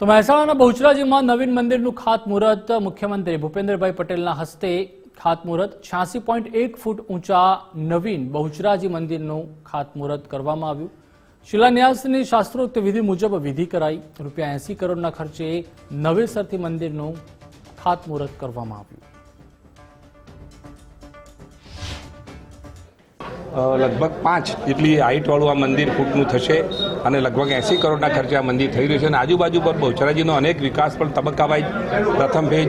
તો મહેસાણાના બહુચરાજીમાં નવીન મંદિરનું ખાતમુહૂર્ત મુખ્યમંત્રી ભૂપેન્દ્રભાઈ પટેલના હસ્તે ખાતમુહૂર્ત છ્યાસી પોઈન્ટ એક ફૂટ ઊંચા નવીન બહુચરાજી મંદિરનું ખાતમુહૂર્ત કરવામાં આવ્યું. શિલાન્યાસની શાસ્ત્રોક્ત વિધિ મુજબ વિધિ કરાઈ. રૂપિયા એસી કરોડના ખર્ચે નવેસરથી મંદિરનું ખાતમુહૂર્ત કરવામાં આવ્યું. લગભગ પાંચ જેટલી હાઇટવાળું આ મંદિર ફૂટનું થશે અને લગભગ એંસી કરોડના ખર્ચે આ મંદિર થઈ રહ્યું છે અને આજુબાજુ પર બહુચરાજીનો અનેક વિકાસ પણ તબક્કાવાઇઝ પ્રથમ ફેજ,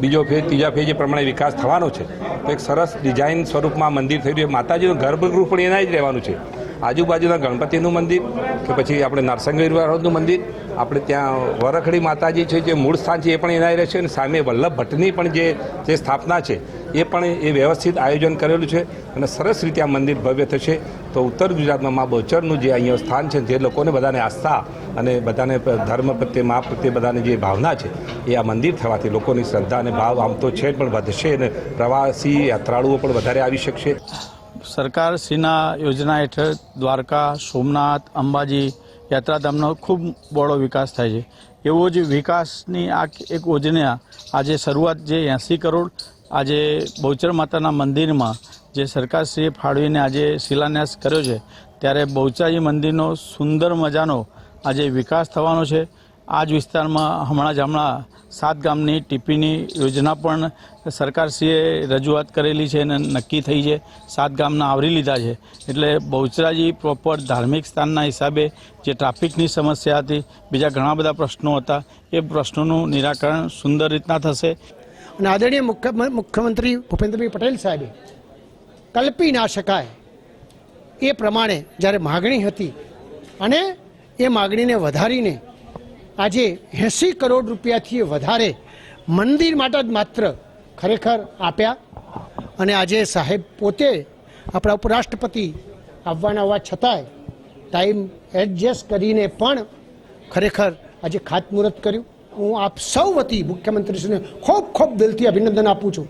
બીજો ફેજ, ત્રીજા ફેજ એ પ્રમાણે વિકાસ થવાનો છે. તો એક સરસ ડિઝાઇન સ્વરૂપમાં મંદિર થઈ રહ્યું છે. માતાજીનું ગર્ભગૃહ પણ એના જ રહેવાનું છે. આજુબાજુના ગણપતિનું મંદિર કે પછી આપણે નરસંગીરવાળાનું મંદિર, આપણે ત્યાં વરખડી માતાજી છે જે મૂળ સ્થાન છે એ પણ એના રહેશે અને સામે વલ્લભ ભટ્ટની પણ જે સ્થાપના છે એ પણ એ વ્યવસ્થિત આયોજન કરેલું છે અને સરસ રીતે આ મંદિર ભવ્ય થશે. તો ઉત્તર ગુજરાતમાં મા બોચરનું જે અહીંયા સ્થાન છે, જે લોકોને બધાને આસ્થા અને બધાને ધર્મ પ્રત્યે, મા પ્રત્યે બધાની જે ભાવના છે, એ આ મંદિર થવાથી લોકોની શ્રદ્ધા અને ભાવ આમ તો છે પણ વધશે અને પ્રવાસી યાત્રાળુઓ પણ વધારે આવી શકશે. સરકારશ્રીના યોજના હેઠળ દ્વારકા, સોમનાથ, અંબાજી યાત્રાધામનો ખૂબ બહોળો વિકાસ થાય છે. એવો જ વિકાસની આ એક યોજના આજે શરૂઆત જે એંસી કરોડ આજે બહુચર માતાના મંદિરમાં જે સરકારશ્રીએ ફાળવીને આજે શિલાન્યાસ કર્યો છે, ત્યારે બહુચરાજી મંદિરનો સુંદર મજાનો આજે વિકાસ થવાનો છે. આ જ વિસ્તારમાં હમણાં જ હમણાં સાત ગામની ટીપીની યોજના પણ સરકારશ્રીએ રજૂઆત કરેલી છે અને નક્કી થઈ છે. સાત ગામના આવરી લીધા છે. એટલે બહુચરાજી પ્રોપર ધાર્મિક સ્થાનના હિસાબે જે ટ્રાફિકની સમસ્યા હતી, બીજા ઘણા બધા પ્રશ્નો હતા, એ પ્રશ્નોનું નિરાકરણ સુંદર રીતના થશે. અને આદરણીય મુખ્ય મુખ્યમંત્રી ભૂપેન્દ્રભાઈ પટેલ સાહેબે કલ્પી ના શકાય એ પ્રમાણે જ્યારે માગણી હતી અને એ માગણીને વધારીને આજે એંસી કરોડ રૂપિયાથી વધારે મંદિર માટે જ માત્ર ખરેખર આપ્યા અને આજે સાહેબ પોતે આપણા ઉપરાષ્ટ્રપતિ આવવાના હોવા છતાંય ટાઈમ એડજસ્ટ કરીને પણ ખરેખર આજે ખાતમુહૂર્ત કર્યું. હું આપ સૌ વતી મુખ્યમંત્રીશ્રીને ખૂબ ખૂબ દિલથી અભિનંદન આપું છું.